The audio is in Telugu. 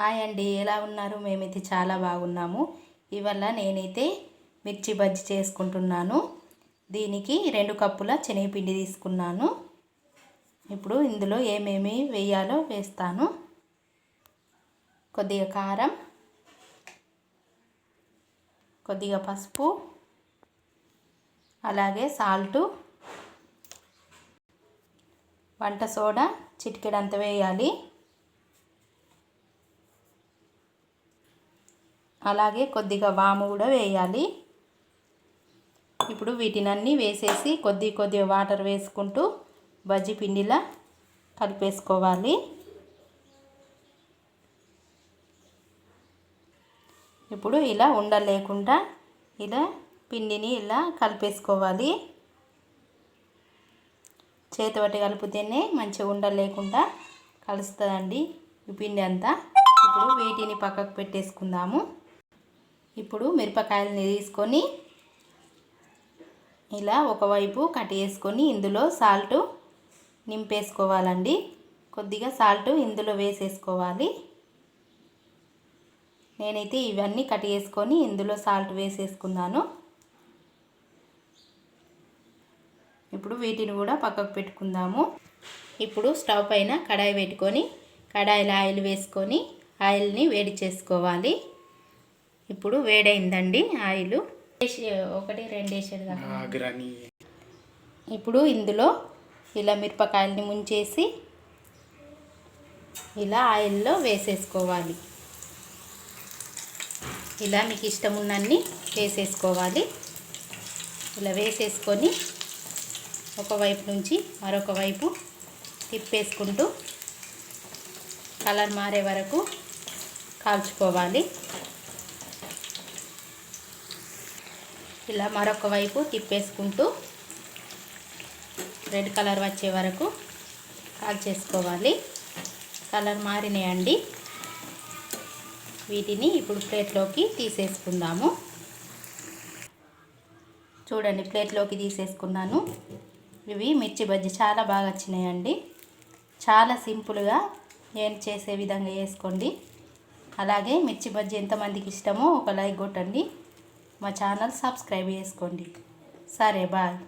హాయ్ అండి ఎలా ఉన్నారు? మేమైతే చాలా బాగున్నాము. ఇవల్ల నేనైతే మిర్చి బజ్జీ చేసుకుంటున్నాను. దీనికి రెండు కప్పుల శనగపిండి తీసుకున్నాను. ఇప్పుడు ఇందులో ఏమేమి వేయాలో వేస్తాను. కొద్దిగా కారం కొద్దిగా పసుపు అలాగే సాల్టు వంట సోడా చిటికెడంత వేయాలి. అలాగే కొద్దిగా వాము కూడా వేయాలి. ఇప్పుడు వీటినన్నీ వేసేసి కొద్ది కొద్దిగా వాటర్ వేసుకుంటూ బజ్జీ పిండిలా కలిపేసుకోవాలి. ఇప్పుడు ఇలా ఉండలేకుండా ఇలా పిండిని ఇలా కలిపేసుకోవాలి. చేతివట్టి కలిపితేనే మంచిగా ఉండలేకుండా కలుస్తుందండి ఈ పిండి అంతా. ఇప్పుడు వీటిని పక్కకు పెట్టేసుకుందాము. ఇప్పుడు మిరపకాయలని తీసుకొని ఇలా ఒకవైపు కట్ చేసుకొని ఇందులో సాల్ట్ నింపేసుకోవాలండి. కొద్దిగా సాల్ట్ ఇందులో వేసేసుకోవాలి. నేనైతే ఇవన్నీ కట్ చేసుకొని ఇందులో సాల్ట్ వేసేసుకున్నాను. ఇప్పుడు వీటిని కూడా పక్కకు పెట్టుకుందాము. ఇప్పుడు స్టవ్ పైన కడాయి పెట్టుకొని కడాయిలో ఆయిల్ వేసుకొని ఆయిల్ని వేడి చేసుకోవాలి. ఇప్పుడు వేడైందండి ఆయిల్. ఒకటి రెండు వేసాడు ఇప్పుడు ఇందులో ఇలా మిరపకాయలని ముంచేసి ఇలా ఆయిల్లో వేసేసుకోవాలి. ఇలా మీకు ఇష్టం ఉన్నన్ని వేసేసుకోవాలి. ఇలా వేసేసుకొని ఒకవైపు నుంచి మరొక వైపు తిప్పేసుకుంటూ కలర్ మారే వరకు కాల్చుకోవాలి. ఇలా మరొక వైపు తిప్పేసుకుంటూ రెడ్ కలర్ వచ్చే వరకు కాల్చేసుకోవాలి కలర్ మారినాయండి. వీటిని ఇప్పుడు ప్లేట్లోకి తీసేసుకుందాము. చూడండి ప్లేట్లోకి తీసేసుకున్నాను. ఇవి మిర్చి బజ్జీ చాలా బాగా వచ్చినాయండి. చాలా సింపుల్గా నేను చేసే విధంగా వేసుకోండి. అలాగే మిర్చి బజ్జీ ఎంతమందికి ఇష్టమో ఒక లైక్ కొట్టండి మా ఛానల్ సబ్స్క్రైబ్ చేసుకోండి. సరే బాయ్.